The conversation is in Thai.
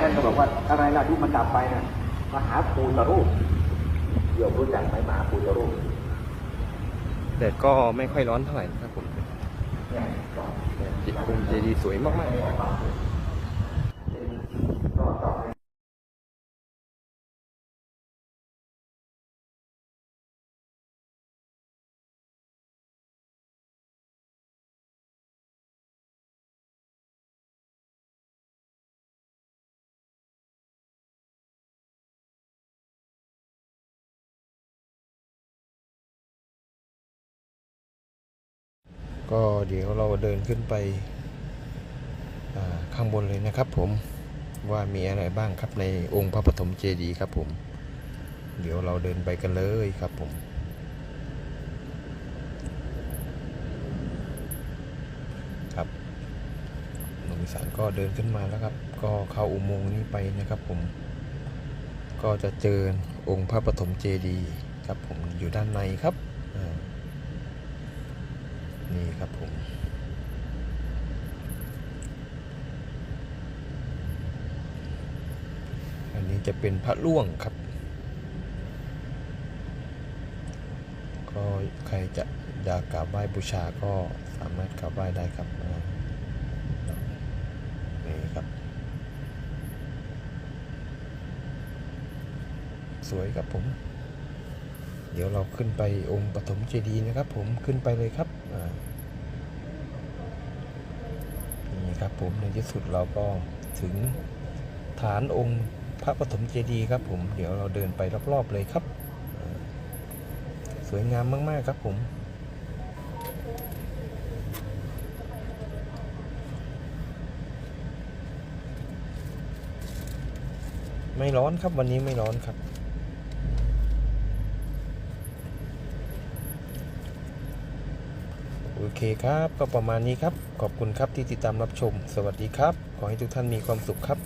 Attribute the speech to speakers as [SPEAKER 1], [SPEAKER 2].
[SPEAKER 1] ท่านก็บอกว่าอะไรล่ะที่มันดับไปนะมหาปูตรูปโยมรู้จักไหมมหาปูตรูป
[SPEAKER 2] แดดก็ไม่ค่อยร้อนเท่าไหร่นะครับผม
[SPEAKER 1] เนี่ย
[SPEAKER 2] จิตคุมเจดีสวยมาก
[SPEAKER 1] ก็
[SPEAKER 2] ก็เดี๋ยวเราเดินขึ้นไปข้างบนเลยนะครับผมว่ามีอะไรบ้างครับในองค์พระปฐมเจดีย์ครับผม เดี๋ยวเราเดินไปกันเลยครับผม ครับหลวงอีสานก็เดินขึ้นมาแล้วครับ ก็เข้าอุโมงค์นี้ไปนะครับผม ก็จะเจอองค์พระปฐมเจดีย์ครับผมอยู่ด้านในครับอ่า นี่ครับผม อันนี้จะเป็นพระล่วงครับ ก็ใครจะอยากกราบไหว้บูชาก็สามารถกราบไหว้ได้ครับนี่ครับ สวยครับผม เดี๋ยวเราขึ้นไปองค์ปฐมเจดีย์นะครับ ผมขึ้นไปเลยครับนี่ครับผมในที่สุดเราก็ถึงฐานองค์พระปฐมเจดีย์ครับ ผมเดี๋ยวเราเดินไปรอบๆเลยครับ สวยงามมากๆครับผมไม่ร้อนครับวันนี้ไม่ร้อนครับ โอ เคครับ ก็ประมาณนี้ครับ ขอบคุณครับที่ติดตามรับชม สวัสดีครับ ขอให้ทุกท่านมีความสุขครับ